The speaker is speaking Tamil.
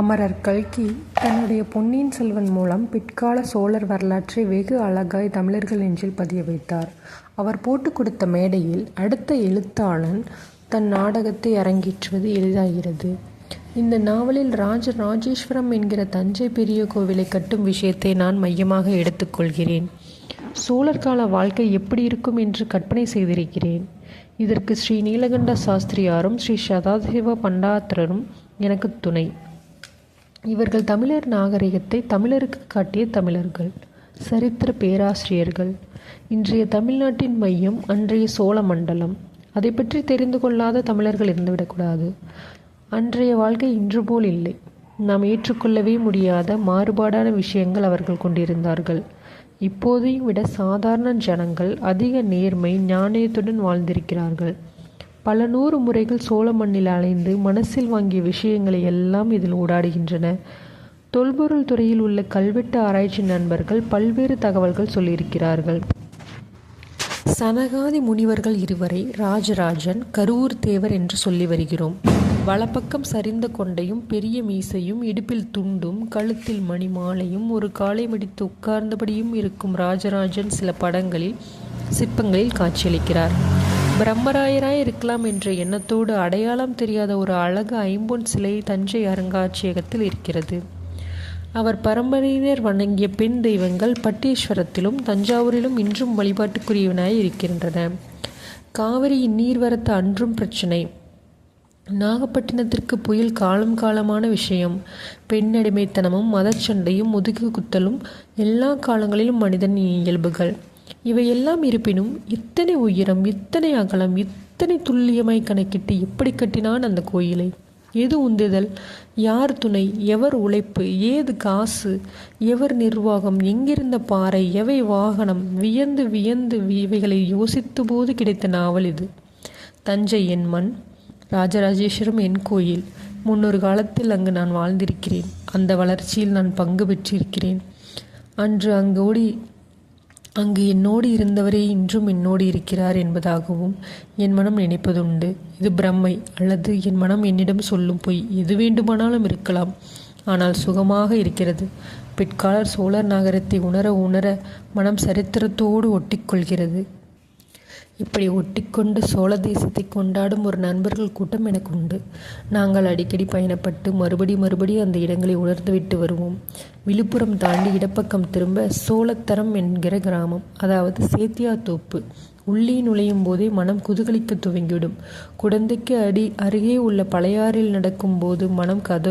அமரர் கல்கி தன்னுடைய பொன்னியின் செல்வன் மூலம் பிற்கால சோழர் வரலாற்றை வெகு அழகாய் தமிழர்கள் நெஞ்சில் பதிய வைத்தார். அவர் போட்டுக் கொடுத்த மேடையில் அடுத்த எழுத்தாளன் தன் நாடகத்தை அரங்கேற்றுவது எளிதாகிறது. இந்த நாவலில் ராஜ ராஜேஸ்வரம் என்கிற தஞ்சை பெரிய கோவிலை கட்டும் விஷயத்தை நான் மையமாக எடுத்துக்கொள்கிறேன் சோழர் கால வாழ்க்கை எப்படி இருக்கும் என்று கற்பனை செய்திருக்கிறேன். இதற்கு ஸ்ரீ நீலகண்ட சாஸ்திரியாரும் ஸ்ரீ சதாசிவ பண்டாத்திரரும் எனக்கு துணை. இவர்கள் தமிழர் நாகரிகத்தை தமிழருக்கு காட்டிய தமிழர்கள். சரித்திர பேராசிரியர்கள். இன்றைய தமிழ்நாட்டின் மையம் அன்றைய சோழ மண்டலம். அதை பற்றி தெரிந்து கொள்ளாத தமிழர்கள் இருந்துவிடக்கூடாது. அன்றைய வாழ்க்கை இன்று போல் இல்லை. நாம் ஏற்றுக்கொள்ளவே முடியாத மாறுபாடான விஷயங்கள் அவர்கள் கொண்டிருந்தார்கள். இப்போதையும் விட சாதாரண ஜனங்கள் அதிக நேர்மை நாணயத்துடன் வாழ்ந்திருக்கிறார்கள். பல நூறு முறைகள் சோழ மண்ணில் அலைந்து மனசில் வாங்கிய விஷயங்களை எல்லாம் இதில் ஊடாடுகின்றன. தொல்பொருள் துறையில் உள்ள கல்வெட்டு ஆராய்ச்சி நண்பர்கள் பல்வேறு தகவல்கள் சொல்லியிருக்கிறார்கள். சனகாதி முனிவர்கள் இருவரை ராஜராஜன் கருவூர் தேவர் என்று சொல்லி வருகிறோம். வலப்பக்கம் சரிந்த கொண்டையும் பெரிய மீசையும் இடுப்பில் துண்டும் கழுத்தில் மணி மாலையும் ஒரு காலை மடித்து உட்கார்ந்தபடியும் இருக்கும் ராஜராஜன் சில படங்களில் சிற்பங்களில் காட்சியளிக்கிறார். பிரம்மராயராய் இருக்கலாம் என்ற எண்ணத்தோடு அடையாளம் தெரியாத ஒரு அழகு ஐம்பொன் சிலை தஞ்சை அருங்காட்சியகத்தில் இருக்கிறது. அவர் பரம்பரையினர் வணங்கிய பெண் தெய்வங்கள் பட்டீஸ்வரத்திலும் தஞ்சாவூரிலும் இன்றும் வழிபாட்டுக்குரியவனாய் இருக்கின்றன. காவிரியின் நீர்வரத்து அன்றும் பிரச்சினை நாகப்பட்டினத்திற்கு புயல் காலம் காலமான விஷயம். பெண்ணடிமைத்தனமும் மதச்சண்டையும் முதுகு குத்தலும் எல்லா காலங்களிலும் மனிதனின் இயல்புகள். இவையெல்லாம் இருப்பினும் இத்தனை உயரம் இத்தனை அகலம் இத்தனை துல்லியமாய் கணக்கிட்டு எப்படி கட்டினான் அந்த கோயிலை? எது உந்துதல்? யார் துணை? எவர் உழைப்பு? ஏது காசு? எவர் நிர்வாகம்? எங்கிருந்த பாறை? எவை வாகனம்? வியந்து வியந்து இவைகளை யோசித்த போது கிடைத்த நாவல் இது. தஞ்சை என் மண். ராஜராஜேஸ்வரம் என் கோயில். முன்னொரு காலத்தில் அங்கு நான் வாழ்ந்திருக்கிறேன். அந்த வளர்ச்சியில் நான் பங்கு பெற்றிருக்கிறேன். அன்று அங்கோடி அங்கு என்னோடு இருந்தவரே இன்றும் என்னோடு இருக்கிறார் என்பதாகவும் என் மனம் நினைப்பதுண்டு. இது பிரமை. அல்லது என் மனம் என்னிடம் சொல்லும் பொய். எது வேண்டுமானாலும் இருக்கலாம். ஆனால் சுகமாக இருக்கிறது. பிற்காலர் சோழர் நகரத்தை உணர உணர மனம் சரித்திரத்தோடு ஒட்டிக்கொள்கிறது இப்படி ஒட்டிக்கொண்டு சோழ தேசத்தை கொண்டாடும் ஒரு நண்பர்கள் கூட்டம் எனக்கு உண்டு நாங்கள் அடிக்கடி பயணப்பட்டு மறுபடி மறுபடி அந்த இடங்களை உணர்ந்துவிட்டு வருவோம். விழுப்புரம் தாண்டி இடப்பக்கம் திரும்ப சோழத்தரம் என்கிற கிராமம். அதாவது சேத்தியாத்தோப்பு. உள்ளே நுழையும் போதே மனம் குதூகலிக்கத் துவங்கிவிடும். குடந்தைக்கு அருகே உள்ள பழையாறில் நடக்கும் போது மனம் கத